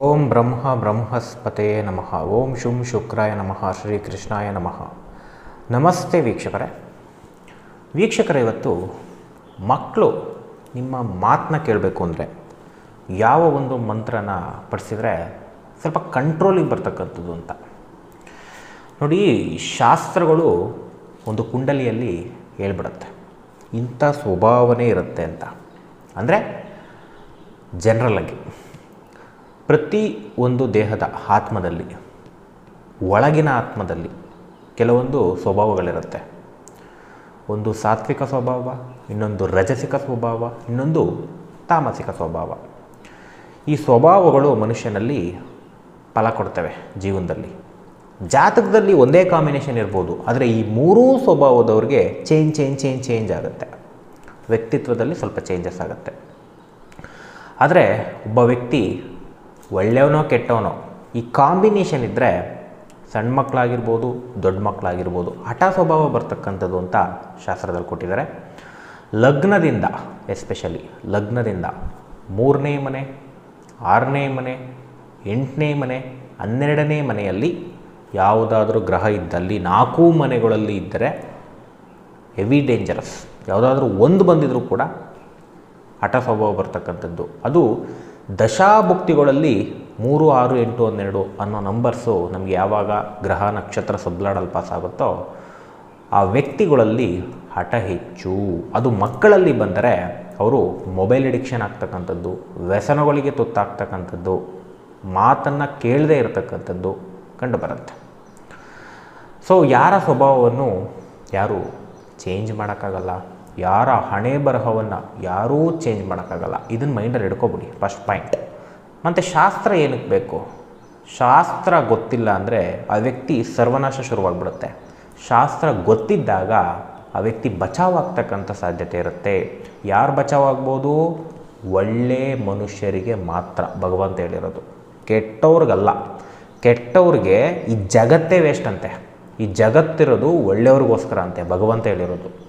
ಓಂ ಬ್ರಹ್ಮ ಬ್ರಹ್ಮಸ್ಪತೆಯೇ ನಮಃ. ಓಂ ಶುಂ ಶುಕ್ರಾಯ ನಮಃ. ಶ್ರೀ ಕೃಷ್ಣಾಯ ನಮಃ. ನಮಸ್ತೆ ವೀಕ್ಷಕರೇ. ವೀಕ್ಷಕರೇ, ಇವತ್ತು ಮಕ್ಕಳು ನಿಮ್ಮ ಮಾತನ್ನ ಕೇಳಬೇಕು ಅಂದರೆ ಯಾವ ಒಂದು ಮಂತ್ರನ ಪಡಿಸಿದರೆ ಸ್ವಲ್ಪ ಕಂಟ್ರೋಲಿಗೆ ಬರ್ತಕ್ಕಂಥದ್ದು ಅಂತ. ನೋಡಿ, ಶಾಸ್ತ್ರಗಳು ಒಂದು ಕುಂಡಲಿಯಲ್ಲಿ ಹೇಳ್ಬಿಡುತ್ತೆ. ಇಂಥ ಸ್ವಭಾವನೇ ಇರುತ್ತೆ ಅಂತ. ಅಂದರೆ ಜನರಲ್ಲಾಗಿ ಪ್ರತಿ ಒಂದು ದೇಹದ ಆತ್ಮದಲ್ಲಿ, ಒಳಗಿನ ಆತ್ಮದಲ್ಲಿ ಕೆಲವೊಂದು ಸ್ವಭಾವಗಳಿರುತ್ತೆ. ಒಂದು ಸಾತ್ವಿಕ ಸ್ವಭಾವ, ಇನ್ನೊಂದು ರಜಸಿಕ ಸ್ವಭಾವ, ಇನ್ನೊಂದು ತಾಮಸಿಕ ಸ್ವಭಾವ. ಈ ಸ್ವಭಾವಗಳು ಮನುಷ್ಯನಲ್ಲಿ ಫಲ ಕೊಡ್ತವೆ ಜೀವನದಲ್ಲಿ. ಜಾತಕದಲ್ಲಿ ಒಂದೇ ಕಾಂಬಿನೇಷನ್ ಇರ್ಬೋದು, ಆದರೆ ಈ ಮೂರೂ ಸ್ವಭಾವದವ್ರಿಗೆ ಚೇಂಜ್ ಚೇಂಜ್ ಚೇಂಜ್ ಚೇಂಜ್ ಆಗುತ್ತೆ. ವ್ಯಕ್ತಿತ್ವದಲ್ಲಿ ಸ್ವಲ್ಪ ಚೇಂಜಸ್ ಆಗುತ್ತೆ. ಆದರೆ ಒಬ್ಬ ವ್ಯಕ್ತಿ ಒಳ್ಳೆಯವನೋ ಕೆಟ್ಟವನೋ, ಈ ಕಾಂಬಿನೇಷನ್ ಇದ್ದರೆ ಸಣ್ಣ ಮಕ್ಕಳಾಗಿರ್ಬೋದು ದೊಡ್ಡ ಮಕ್ಕಳಾಗಿರ್ಬೋದು ಹಠ ಸ್ವಭಾವ ಬರ್ತಕ್ಕಂಥದ್ದು ಅಂತ ಶಾಸ್ತ್ರದಲ್ಲಿ ಕೊಟ್ಟಿದ್ದಾರೆ. ಲಗ್ನದಿಂದ ಎಸ್ಪೆಷಲಿ ಲಗ್ನದಿಂದ ಮೂರನೇ ಮನೆ, ಆರನೇ ಮನೆ, ಎಂಟನೇ ಮನೆ, ಹನ್ನೆರಡನೇ ಮನೆಯಲ್ಲಿ ಯಾವುದಾದ್ರೂ ಗ್ರಹ ಇದ್ದಲ್ಲಿ ನಾಲ್ಕು ಮನೆಗಳಲ್ಲಿ ಇದ್ದರೆ ಹೆವಿ ಡೇಂಜರಸ್ ಯಾವುದಾದ್ರೂ ಒಂದು ಬಂದಿದ್ರೂ ಕೂಡ ಹಠ ಸ್ವಭಾವ ಬರ್ತಕ್ಕಂಥದ್ದು. ಅದು ದಶಾಭುಕ್ತಿಗಳಲ್ಲಿ ಮೂರು, ಆರು, ಎಂಟು, ಹನ್ನೆರಡು ಅನ್ನೋ ನಂಬರ್ಸು ನಮಗೆ ಯಾವಾಗ ಗ್ರಹ ನಕ್ಷತ್ರ ಸಬ್ಲಾಡಲ್ಲಿ ಪಾಸ್ ಆಗುತ್ತೋ ಆ ವ್ಯಕ್ತಿಗಳಲ್ಲಿ ಹಠ ಹೆಚ್ಚು. ಅದು ಮಕ್ಕಳಲ್ಲಿ ಬಂದರೆ ಅವರು ಮೊಬೈಲ್ ಅಡಿಕ್ಷನ್ ಆಗ್ತಕ್ಕಂಥದ್ದು, ವ್ಯಸನಗಳಿಗೆ ತುತ್ತಾಗ್ತಕ್ಕಂಥದ್ದು, ಮಾತನ್ನು ಕೇಳದೇ ಇರತಕ್ಕಂಥದ್ದು ಕಂಡುಬರುತ್ತೆ. ಸೊ ಯಾರ ಸ್ವಭಾವವನ್ನು ಯಾರು ಚೇಂಜ್ ಮಾಡೋಕ್ಕಾಗಲ್ಲ? ಯಾರ ಹಣೆ ಬರಹವನ್ನು ಯಾರೂ ಚೇಂಜ್ ಮಾಡೋಕ್ಕಾಗಲ್ಲ. ಇದನ್ನು ಮೈಂಡಲ್ಲಿ ಹಿಡ್ಕೊಬಿಡಿ. ಫಸ್ಟ್ ಪಾಯಿಂಟ್ ಮತ್ತು ಶಾಸ್ತ್ರ ಏನಕ್ಕೆ ಬೇಕು? ಶಾಸ್ತ್ರ ಗೊತ್ತಿಲ್ಲ ಅಂದರೆ ಆ ವ್ಯಕ್ತಿ ಸರ್ವನಾಶ ಶುರುವಾಗ್ಬಿಡುತ್ತೆ. ಶಾಸ್ತ್ರ ಗೊತ್ತಿದ್ದಾಗ ಆ ವ್ಯಕ್ತಿ ಬಚಾವಾಗ್ತಕ್ಕಂಥ ಸಾಧ್ಯತೆ ಇರುತ್ತೆ. ಯಾರು ಬಚಾವಾಗ್ಬೋದು? ಒಳ್ಳೆ ಮನುಷ್ಯರಿಗೆ ಮಾತ್ರ. ಭಗವಂತ ಹೇಳಿರೋದು. ಕೆಟ್ಟವ್ರಿಗಲ್ಲ. ಕೆಟ್ಟವ್ರಿಗೆ ಈ ಜಗತ್ತೇ ವೇಸ್ಟ್ ಅಂತೆ. ಈ ಜಗತ್ತಿರೋದು ಒಳ್ಳೆಯವ್ರಿಗೋಸ್ಕರ ಅಂತೆ. ಭಗವಂತ ಹೇಳಿರೋದು.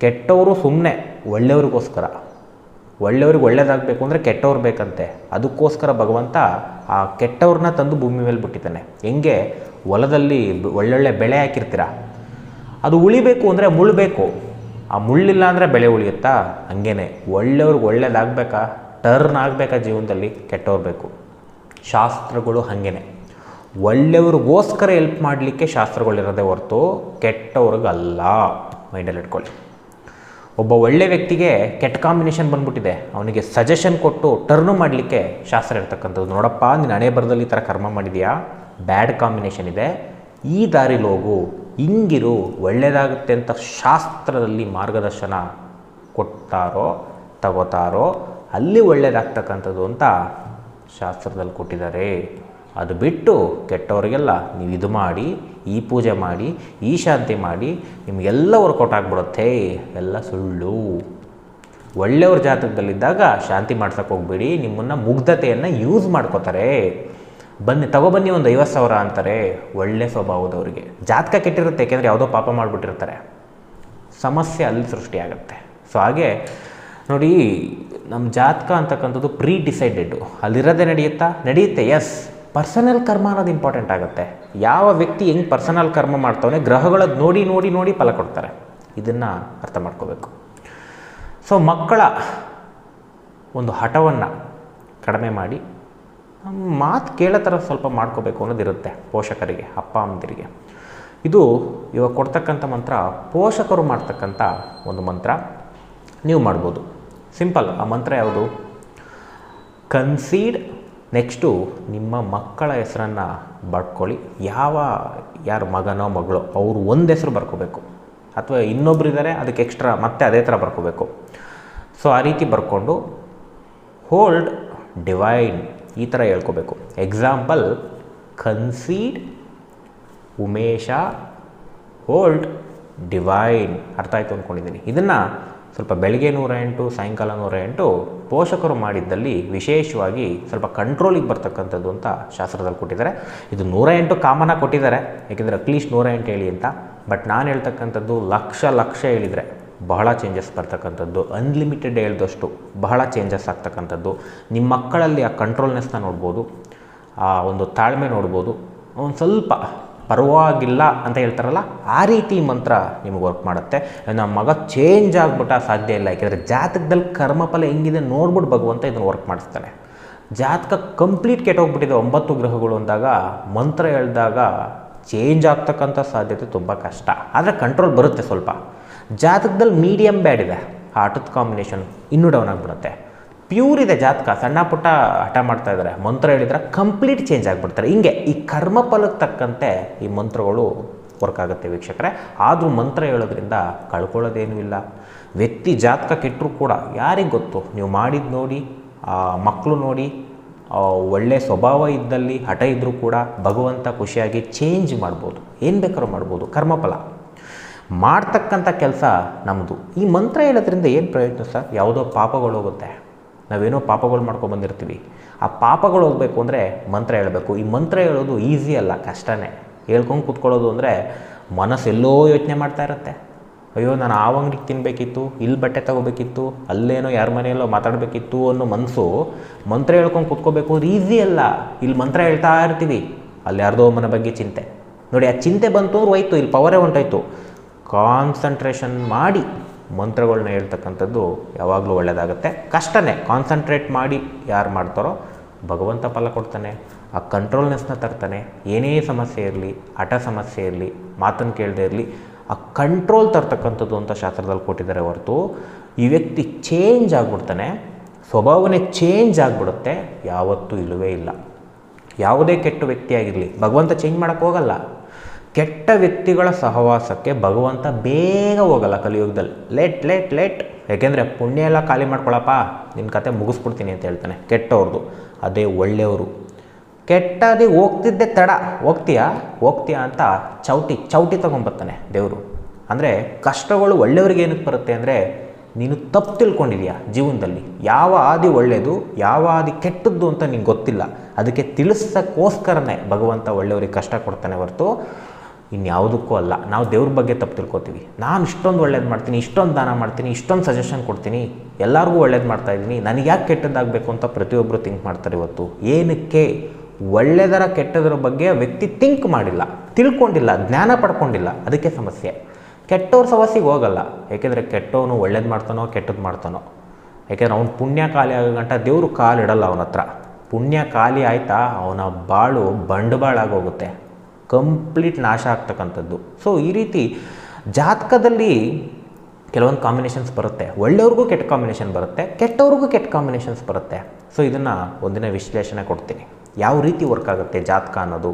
ಕೆಟ್ಟವರು ಸುಮ್ಮನೆ ಒಳ್ಳೆಯವ್ರಿಗೋಸ್ಕರ. ಒಳ್ಳೆಯವ್ರಿಗೆ ಒಳ್ಳೇದಾಗಬೇಕು ಅಂದರೆ ಕೆಟ್ಟವ್ರು ಬೇಕಂತೆ. ಅದಕ್ಕೋಸ್ಕರ ಭಗವಂತ ಆ ಕೆಟ್ಟವ್ರನ್ನ ತಂದು ಭೂಮಿ ಮೇಲೆ ಬಿಟ್ಟಿದ್ದಾನೆ. ಹೆಂಗೆ? ಹೊಲದಲ್ಲಿ ಒಳ್ಳೊಳ್ಳೆ ಬೆಳೆ ಹಾಕಿರ್ತೀರ? ಅದು ಉಳಿಬೇಕು ಅಂದರೆ ಮುಳ್ಬೇಕು ಆ ಮುಳ್ಳಿಲ್ಲ ಅಂದರೆ ಬೆಳೆ ಉಳಿಯುತ್ತಾ? ಹಂಗೇನೆ. ಒಳ್ಳೆಯವ್ರಿಗೆ ಒಳ್ಳೇದಾಗಬೇಕಾ? ಟರ್ನ್ ಆಗಬೇಕಾ ಜೀವನದಲ್ಲಿ? ಕೆಟ್ಟವ್ರು ಬೇಕು. ಶಾಸ್ತ್ರಗಳು ಹಾಗೇನೆ. ಒಳ್ಳೆಯವ್ರಿಗೋಸ್ಕರ ಹೆಲ್ಪ್ ಮಾಡಲಿಕ್ಕೆ ಶಾಸ್ತ್ರಗಳಿರೋದೇ ಹೊರತು ಕೆಟ್ಟವ್ರಿಗಲ್ಲ. ಮೈಂಡಲ್ಲಿ ಇಟ್ಕೊಳ್ಳಿ. ಒಬ್ಬ ಒಳ್ಳೆ ವ್ಯಕ್ತಿಗೆ ಕೆಟ್ಟ ಕಾಂಬಿನೇಷನ್ ಬಂದ್ಬಿಟ್ಟಿದೆ. ಅವನಿಗೆ ಸಜೆಷನ್ ಕೊಟ್ಟು ಟರ್ನು ಮಾಡಲಿಕ್ಕೆ ಶಾಸ್ತ್ರ ಇರ್ತಕ್ಕಂಥದ್ದು. ನೋಡಪ್ಪ ನೀನು ಹಣೆ ಬರದಲ್ಲಿ ಈ ಥರ ಕರ್ಮ ಮಾಡಿದೆಯಾ? ಬ್ಯಾಡ್ ಕಾಂಬಿನೇಷನ್ ಇದೆ. ಈ ದಾರಿಲಿ ಹೋಗು ಹಿಂಗಿರು ಒಳ್ಳೆಯದಾಗುತ್ತೆ ಅಂತ ಶಾಸ್ತ್ರದಲ್ಲಿ ಮಾರ್ಗದರ್ಶನ ಕೊಡ್ತಾರೋ ತಗೋತಾರೋ, ಅಲ್ಲಿ ಒಳ್ಳೆಯದಾಗ್ತಕ್ಕಂಥದ್ದು ಅಂತ ಶಾಸ್ತ್ರದಲ್ಲಿ ಕೊಟ್ಟಿದ್ದಾರೆ. ಅದು ಬಿಟ್ಟು ಕೆಟ್ಟವರಿಗೆಲ್ಲ ನೀವು ಇದು ಮಾಡಿ, ಈ ಪೂಜೆ ಮಾಡಿ, ಈ ಶಾಂತಿ ಮಾಡಿ ನಿಮಗೆಲ್ಲ ವರ್ಕೌಟ್ ಆಗಿಬಿಡುತ್ತೆ ಎಲ್ಲ ಸುಳ್ಳು. ಒಳ್ಳೆಯವ್ರ ಜಾತಕದಲ್ಲಿದ್ದಾಗ ಶಾಂತಿ ಮಾಡ್ಸಕ್ಕೆ ಹೋಗ್ಬೇಡಿ. ನಿಮ್ಮನ್ನು ಮುಗ್ಧತೆಯನ್ನು ಯೂಸ್ ಮಾಡ್ಕೋತಾರೆ. ಬನ್ನಿ ತಗೊಬನ್ನಿ ಒಂದು ಐವತ್ತು ಸಾವಿರ ಅಂತಾರೆ. ಒಳ್ಳೆ ಸ್ವಭಾವದವರಿಗೆ ಜಾತಕ ಕೆಟ್ಟಿರುತ್ತೆ ಏಕೆಂದರೆ ಯಾವುದೋ ಪಾಪ ಮಾಡಿಬಿಟ್ಟಿರ್ತಾರೆ. ಸಮಸ್ಯೆ ಅಲ್ಲಿ ಸೃಷ್ಟಿಯಾಗುತ್ತೆ. ಸೊ ಹಾಗೆ ನೋಡಿ, ನಮ್ಮ ಜಾತಕ ಅಂತಕ್ಕಂಥದ್ದು ಪ್ರೀ ಡಿಸೈಡೆಡ್ ಅಲ್ಲಿರೋದೇ ನಡೆಯುತ್ತಾ? ನಡೆಯುತ್ತೆ ಎಸ್ ಪರ್ಸನಲ್ ಕರ್ಮ ಅನ್ನೋದು ಇಂಪಾರ್ಟೆಂಟ್ ಆಗುತ್ತೆ. ಯಾವ ವ್ಯಕ್ತಿ ಹೆಂಗೆ ಪರ್ಸನಲ್ ಕರ್ಮ ಮಾಡ್ತಾವನೆ ಗ್ರಹಗಳದ್ದು ನೋಡಿ ನೋಡಿ ನೋಡಿ ಫಲ ಕೊಡ್ತಾರೆ. ಇದನ್ನು ಅರ್ಥ ಮಾಡ್ಕೋಬೇಕು. ಸೊ ಮಕ್ಕಳ ಒಂದು ಹಠವನ್ನು ಕಡಿಮೆ ಮಾಡಿ ಮಾತು ಕೇಳೋ ಥರ ಸ್ವಲ್ಪ ಮಾಡ್ಕೋಬೇಕು ಅನ್ನೋದಿರುತ್ತೆ ಪೋಷಕರಿಗೆ, ಅಪ್ಪ, ಅಮ್ಮಂದಿರಿಗೆ. ಇದು ಇವಾಗ ಕೊಡ್ತಕ್ಕಂಥ ಮಂತ್ರ, ಪೋಷಕರು ಮಾಡ್ತಕ್ಕಂಥ ಒಂದು ಮಂತ್ರ. ನೀವು ಮಾಡ್ಬೋದು. ಸಿಂಪಲ್ ಆ ಮಂತ್ರ ಯಾವುದು? ಕನ್ಸೀಡ್ ನೆಕ್ಸ್ಟು ನಿಮ್ಮ ಮಕ್ಕಳ ಹೆಸರನ್ನು ಬಡ್ಕೊಳ್ಳಿ ಯಾವ, ಯಾರ ಮಗನೋ ಮಗಳು ಅವರು ಒಂದು ಹೆಸರು ಬರ್ಕೋಬೇಕು. ಅಥವಾ ಇನ್ನೊಬ್ರು ಇದ್ದಾರೆ ಅದಕ್ಕೆ ಎಕ್ಸ್ಟ್ರಾ ಮತ್ತೆ ಅದೇ ಥರ ಬರ್ಕೋಬೇಕು. ಸೊ ಆ ರೀತಿ ಬರ್ಕೊಂಡು ಹೋಲ್ಡ್ ಡಿವೈನ್ ಈ ಥರ ಹೇಳ್ಕೋಬೇಕು. Example consider Umesha hold divine ಅರ್ಥ ಆಯಿತು ಅಂದ್ಕೊಂಡಿದ್ದೀನಿ ಇದನ್ನು ಸ್ವಲ್ಪ ಬೆಳಗ್ಗೆ ನೂರ ಎಂಟು, ಸಾಯಂಕಾಲ ನೂರ ಎಂಟು ಪೋಷಕರು ಮಾಡಿದ್ದಲ್ಲಿ ವಿಶೇಷವಾಗಿ ಸ್ವಲ್ಪ ಕಂಟ್ರೋಲಿಗೆ ಬರ್ತಕ್ಕಂಥದ್ದು ಅಂತ ಶಾಸ್ತ್ರದಲ್ಲಿ ಕೊಟ್ಟಿದ್ದಾರೆ. ಇದು ನೂರ ಎಂಟು ಕಾಮನ ಕೊಟ್ಟಿದ್ದಾರೆ. ಯಾಕೆಂದರೆ ಅಟ್ಲೀಸ್ಟ್ ನೂರ ಎಂಟು ಹೇಳಿ ಅಂತ. ಬಟ್ ನಾನು ಹೇಳ್ತಕ್ಕಂಥದ್ದು ಲಕ್ಷ ಲಕ್ಷ ಹೇಳಿದರೆ ಬಹಳ ಚೇಂಜಸ್ ಬರ್ತಕ್ಕಂಥದ್ದು. ಅನ್ಲಿಮಿಟೆಡ್ ಹೇಳ್ದಷ್ಟು ಬಹಳ ಚೇಂಜಸ್ ಆಗ್ತಕ್ಕಂಥದ್ದು. ನಿಮ್ಮ ಮಕ್ಕಳಲ್ಲಿ ಆ ಕಂಟ್ರೋಲ್ನೆಸ್ನ ನೋಡ್ಬೋದು, ಆ ಒಂದು ತಾಳ್ಮೆ ನೋಡ್ಬೋದು, ಒಂದು ಸ್ವಲ್ಪ ಪರವಾಗಿಲ್ಲ ಅಂತ ಹೇಳ್ತಾರಲ್ಲ, ಆ ರೀತಿ ಮಂತ್ರ ನಿಮಗೆ ವರ್ಕ್ ಮಾಡುತ್ತೆ. ನಮ್ಮ ಮಗ ಚೇಂಜ್ ಆಗಿಬಿಟ್ಟ ಸಾಧ್ಯ ಇಲ್ಲ. ಯಾಕೆಂದರೆ ಜಾತಕದಲ್ಲಿ ಕರ್ಮಫಲ ಹೆಂಗಿದೆ ನೋಡ್ಬಿಟ್ಟು ಭಗವಂತ ಇದನ್ನು ವರ್ಕ್ ಮಾಡಿಸ್ತಾನೆ. ಜಾತಕ ಕಂಪ್ಲೀಟ್ ಕೆಟ್ಟೋಗ್ಬಿಟ್ಟಿದೆ. ಒಂಬತ್ತು ಗ್ರಹಗಳು ಅಂದಾಗ ಮಂತ್ರ ಹೇಳಿದಾಗ ಚೇಂಜ್ ಆಗ್ತಕ್ಕಂಥ ಸಾಧ್ಯತೆ ತುಂಬ ಕಷ್ಟ. ಆದರೆ ಕಂಟ್ರೋಲ್ ಬರುತ್ತೆ ಸ್ವಲ್ಪ. ಜಾತಕದಲ್ಲಿ ಮೀಡಿಯಮ್ ಬ್ಯಾಡ್ ಇದೆ. ಆಟದ ಕಾಂಬಿನೇಷನ್ ಇನ್ನೂ ಡೌನ್ ಆಗಿಬಿಡುತ್ತೆ. ಪ್ಯೂರ್ ಇದೆ ಜಾತಕ. ಸಣ್ಣ ಪುಟ್ಟ ಹಠ ಮಾಡ್ತಾ ಇದ್ದಾರೆ ಮಂತ್ರ ಹೇಳಿದ್ರೆ ಕಂಪ್ಲೀಟ್ ಚೇಂಜ್ ಆಗಿಬಿಡ್ತಾರೆ. ಹಿಂಗೆ ಈ ಕರ್ಮಫಲಕ್ಕೆ ತಕ್ಕಂತೆ ಈ ಮಂತ್ರಗಳು ವರ್ಕ್ ಆಗುತ್ತೆ ವೀಕ್ಷಕರೇ. ಆದರೂ ಮಂತ್ರ ಹೇಳೋದ್ರಿಂದ ಕಳ್ಕೊಳ್ಳೋದೇನೂ ಇಲ್ಲ. ವ್ಯಕ್ತಿ ಜಾತಕ ಕೆಟ್ಟರು ಕೂಡ ಯಾರಿಗೆ ಗೊತ್ತು? ನೀವು ಮಾಡಿದ್ದು ನೋಡಿ ಮಕ್ಕಳು ನೋಡಿ ಒಳ್ಳೆ ಸ್ವಭಾವ ಇದ್ದಲ್ಲಿ ಹಠ ಇದ್ದರೂ ಕೂಡ ಭಗವಂತ ಖುಷಿಯಾಗಿ ಚೇಂಜ್ ಮಾಡ್ಬೋದು. ಏನು ಬೇಕಾದ್ರೂ ಮಾಡ್ಬೋದು. ಕರ್ಮಫಲ. ಮಾಡ್ತಕ್ಕಂಥ ಕೆಲಸ ನಮ್ಮದು ಈ ಮಂತ್ರ ಹೇಳೋದ್ರಿಂದ ಏನು ಪ್ರಯೋಜನ ಸರ್? ಯಾವುದೋ ಪಾಪಗಳು ಹೋಗುತ್ತೆ. ನಾವೇನೋ ಪಾಪಗಳು ಮಾಡ್ಕೊಂಡು ಬಂದಿರ್ತೀವಿ. ಆ ಪಾಪಗಳು ಹೋಗಬೇಕು ಅಂದರೆ ಮಂತ್ರ ಹೇಳಬೇಕು. ಈ ಮಂತ್ರ ಹೇಳೋದು ಈಸಿ ಅಲ್ಲ, ಕಷ್ಟನೇ. ಹೇಳ್ಕೊಂಡು ಕೂತ್ಕೊಳ್ಳೋದು ಅಂದರೆ ಮನಸ್ಸೆಲ್ಲೋ ಯೋಚನೆ ಮಾಡ್ತಾ ಇರುತ್ತೆ. ಅಯ್ಯೋ, ನಾನು ಆ ಅಂಗಡಿಗೆ ತಿನ್ನಬೇಕಿತ್ತು ಇಲ್ಲಿ ಬಟ್ಟೆ ತಗೋಬೇಕಿತ್ತು, ಅಲ್ಲೇನೋ ಯಾರ ಮನೆಯಲ್ಲೋ ಮಾತಾಡಬೇಕಿತ್ತು ಅನ್ನೋ ಮನಸ್ಸು ಮಂತ್ರ ಹೇಳ್ಕೊಂಡು ಕೂತ್ಕೋಬೇಕು ಅಂದ್ರೆ ಈಸಿ ಅಲ್ಲ. ಇಲ್ಲಿ ಮಂತ್ರ ಹೇಳ್ತಾ ಇರ್ತೀವಿ. ಅಲ್ಲಿ ಯಾರ್ದೋ ಮನೆ ಬಗ್ಗೆ ಚಿಂತೆ. ನೋಡಿ, ಆ ಚಿಂತೆ ಬಂತು ಅಂದ್ರೆ ಹೋಯ್ತು, ಇಲ್ಲಿ ಪವರೇ ಹೊಂಟೋಯ್ತು ಕಾನ್ಸಂಟ್ರೇಷನ್ ಮಾಡಿ. ಮಂತ್ರಗಳನ್ನ ಹೇಳ್ತಕ್ಕಂಥದ್ದು ಯಾವಾಗಲೂ ಒಳ್ಳೆಯದಾಗುತ್ತೆ ಕಷ್ಟನೇ ಕಾನ್ಸಂಟ್ರೇಟ್ ಮಾಡಿ ಯಾರು ಮಾಡ್ತಾರೋ ಭಗವಂತ ಫಲ ಕೊಡ್ತಾನೆ, ಆ ಕಂಟ್ರೋಲ್ನೆಸ್ನ ತರ್ತಾನೆ. ಏನೇ ಸಮಸ್ಯೆ ಇರಲಿ, ಹಠ ಸಮಸ್ಯೆ ಇರಲಿ ಮಾತನ್ನು ಕೇಳದೇ ಇರಲಿ, ಆ ಕಂಟ್ರೋಲ್ ತರ್ತಕ್ಕಂಥದ್ದು ಅಂತ ಶಾಸ್ತ್ರದಲ್ಲಿ ಕೊಟ್ಟಿದ್ದಾರೆ ಹೊರತು, ಈ ವ್ಯಕ್ತಿ ಚೇಂಜ್ ಆಗಿಬಿಡ್ತಾನೆ, ಸ್ವಭಾವನೆ ಚೇಂಜ್ ಆಗಿಬಿಡುತ್ತೆ, ಯಾವತ್ತೂ ಇಲ್ಲವೇ ಇಲ್ಲ. ಯಾವುದೇ ಕೆಟ್ಟ ವ್ಯಕ್ತಿಯಾಗಿರಲಿ, ಭಗವಂತ ಚೇಂಜ್ ಮಾಡೋಕ್ಕೆ ಹೋಗಲ್ಲ. ಕೆಟ್ಟ ವ್ಯಕ್ತಿಗಳ ಸಹವಾಸಕ್ಕೆ ಭಗವಂತ ಬೇಗ ಹೋಗಲ್ಲ ಕಲಿಯುಗದಲ್ಲಿ. Late late late. ಯಾಕೆಂದರೆ ಪುಣ್ಯ ಎಲ್ಲ ಖಾಲಿ ಮಾಡ್ಕೊಳಪ್ಪ ನಿನ್ನ ಕತೆ ಮುಗಿಸ್ಬಿಡ್ತೀನಿ ಅಂತ ಹೇಳ್ತಾನೆ ಕೆಟ್ಟವ್ರದ್ದು ಅದೇ ಒಳ್ಳೆಯವರು. ಕೆಟ್ಟದಿ ಹೋಗ್ತಿದ್ದೆ ತಡ. ಹೋಗ್ತೀಯಾ? ಹೋಗ್ತೀಯಾ ಅಂತ ಚೌಟಿ ಚೌಟಿ ತೊಗೊಂಬರ್ತಾನೆ ದೇವರು. ಅಂದರೆ ಕಷ್ಟಗಳು ಒಳ್ಳೆಯವ್ರಿಗೆ ಏನಕ್ಕೆ ಬರುತ್ತೆ ಅಂದರೆ ನೀನು ತಪ್ಪು ತಿಳ್ಕೊಂಡಿದ್ಯಾ ಜೀವನದಲ್ಲಿ? ಯಾವ ಆದಿ ಒಳ್ಳೆಯದು, ಯಾವ ಆದಿ ಕೆಟ್ಟದ್ದು ಅಂತ ನಿಂಗೆ ಗೊತ್ತಿಲ್ಲ. ಅದಕ್ಕೆ ತಿಳಿಸೋಕ್ಕೋಸ್ಕರನೇ ಭಗವಂತ ಒಳ್ಳೆಯವ್ರಿಗೆ ಕಷ್ಟ ಕೊಡ್ತಾನೆ ಹೊರತು ಇನ್ಯಾವುದಕ್ಕೂ ಅಲ್ಲ. ನಾವು ದೇವ್ರ ಬಗ್ಗೆ ತಪ್ಪು ತಿಳ್ಕೊತೀವಿ. ನಾನು ಇಷ್ಟೊಂದು ಒಳ್ಳೇದು ಮಾಡ್ತೀನಿ, ಇಷ್ಟೊಂದು ದಾನ ಮಾಡ್ತೀನಿ, ಇಷ್ಟೊಂದು ಸಜೆಷನ್ ಕೊಡ್ತೀನಿ, ಎಲ್ಲರಿಗೂ ಒಳ್ಳೇದು ಮಾಡ್ತಾ ಇದ್ದೀನಿ. ನನಗೆ ಯಾಕೆ ಕೆಟ್ಟದ್ದಾಗಬೇಕು ಅಂತ ಪ್ರತಿಯೊಬ್ಬರು ಥಿಂಕ್ ಮಾಡ್ತಾರೆ ಇವತ್ತು. ಏನಕ್ಕೆ? ಒಳ್ಳೆಯದರ ಕೆಟ್ಟದರ ಬಗ್ಗೆ ವ್ಯಕ್ತಿ ಥಿಂಕ್ ಮಾಡಿಲ್ಲ, ತಿಳ್ಕೊಂಡಿಲ್ಲ, ಜ್ಞಾನ ಪಡ್ಕೊಂಡಿಲ್ಲ. ಅದಕ್ಕೆ ಸಮಸ್ಯೆ. ಕೆಟ್ಟವ್ರ ಸಮಸ್ಯೆಗೆ ಹೋಗಲ್ಲ. ಏಕೆಂದರೆ ಕೆಟ್ಟವನು ಒಳ್ಳೇದು ಮಾಡ್ತಾನೋ ಕೆಟ್ಟದ್ದು ಮಾಡ್ತಾನೋ. ಯಾಕೆಂದ್ರೆ ಅವ್ನು ಪುಣ್ಯ ಖಾಲಿ ಆಗೋ ಗಂಟ ದೇವರು ಕಾಲಿಡಲ್ಲ ಅವನ ಹತ್ರ ಪುಣ್ಯ ಖಾಲಿ ಆಯ್ತಾ ಅವನ ಬಾಳು ಬಂಡವಾಳಾಗೋಗುತ್ತೆ ಕಂಪ್ಲೀಟ್ ನಾಶ ಆಗ್ತಕ್ಕಂಥದ್ದು. ಸೊ ಈ ರೀತಿ ಜಾತಕದಲ್ಲಿ ಕೆಲವೊಂದು ಕಾಂಬಿನೇಷನ್ಸ್ ಬರುತ್ತೆ. ಒಳ್ಳೆಯವ್ರಿಗೂ ಕೆಟ್ಟ ಕಾಂಬಿನೇಷನ್ ಬರುತ್ತೆ, ಕೆಟ್ಟವ್ರಿಗೂ ಕೆಟ್ಟ ಕಾಂಬಿನೇಷನ್ಸ್ ಬರುತ್ತೆ. ಸೊ ಇದನ್ನು ಒಂದಿನ ವಿಶ್ಲೇಷಣೆ ಕೊಡ್ತೀನಿ. ಯಾವ ರೀತಿ ವರ್ಕ್ ಆಗುತ್ತೆ ಜಾತಕ ಅನ್ನೋದು.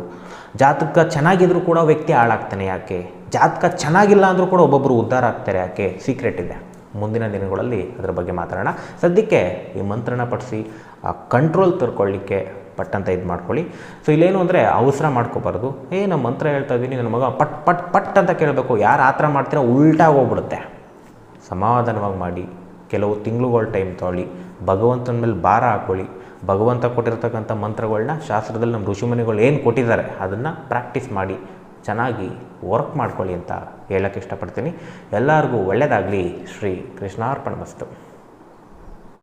ಜಾತಕ ಚೆನ್ನಾಗಿದ್ರೂ ಕೂಡ ವ್ಯಕ್ತಿ ಹಾಳಾಗ್ತಾನೆ ಯಾಕೆ? ಜಾತಕ ಚೆನ್ನಾಗಿಲ್ಲ ಅಂದರೂ ಕೂಡ ಒಬ್ಬೊಬ್ಬರು ಉದ್ಧಾರ ಆಗ್ತಾರೆ ಯಾಕೆ? ಸೀಕ್ರೆಟ್ ಇದೆ. ಮುಂದಿನ ದಿನಗಳಲ್ಲಿ ಅದರ ಬಗ್ಗೆ ಮಾತಾಡೋಣ. ಸದ್ಯಕ್ಕೆ ಈ ಮಂತ್ರನ ಪಡಿಸಿ ಆ ಕಂಟ್ರೋಲ್ ತರ್ಕೊಳ್ಳಿಕ್ಕೆ ಪಟ್ ಅಂತ ಇದು ಮಾಡ್ಕೊಳ್ಳಿ. ಸೊ ಇಲ್ಲೇನು ಅಂದರೆ ಅವಸರ ಮಾಡ್ಕೋಬಾರ್ದು. ಏ ನಮ್ಮ ಮಂತ್ರ ಹೇಳ್ತಾ ಇದ್ದೀನಿ, ನನ್ನ ಮಗ ಪಟ್ ಪಟ್ ಪಟ್ ಅಂತ ಕೇಳಬೇಕು. ಯಾರು ಆ ಥರ ಮಾಡ್ತೀರೋ ಉಲ್ಟಾ ಹೋಗ್ಬಿಡುತ್ತೆ. ಸಮಾಧಾನವಾಗಿ ಮಾಡಿ. ಕೆಲವು ತಿಂಗಳುಗಳ ಟೈಮ್ ತೊಗೊಳ್ಳಿ ಭಗವಂತನ ಮೇಲೆ ಭಾರ ಹಾಕ್ಕೊಳ್ಳಿ ಭಗವಂತ ಕೊಟ್ಟಿರ್ತಕ್ಕಂಥ ಮಂತ್ರಗಳನ್ನ ಶಾಸ್ತ್ರದಲ್ಲಿ ನಮ್ಮ ಋಷಿಮುನಿಗಳು ಏನು ಕೊಟ್ಟಿದ್ದಾರೆ, ಅದನ್ನು ಪ್ರಾಕ್ಟೀಸ್ ಮಾಡಿ. ಚೆನ್ನಾಗಿ ವರ್ಕ್ ಮಾಡ್ಕೊಳ್ಳಿ ಅಂತ ಹೇಳೋಕ್ಕೆ ಇಷ್ಟಪಡ್ತೀನಿ. ಎಲ್ಲರಿಗೂ ಒಳ್ಳೆಯದಾಗಲಿ ಶ್ರೀ ಕೃಷ್ಣಾರ್ಪಣ ಮಸ್ತು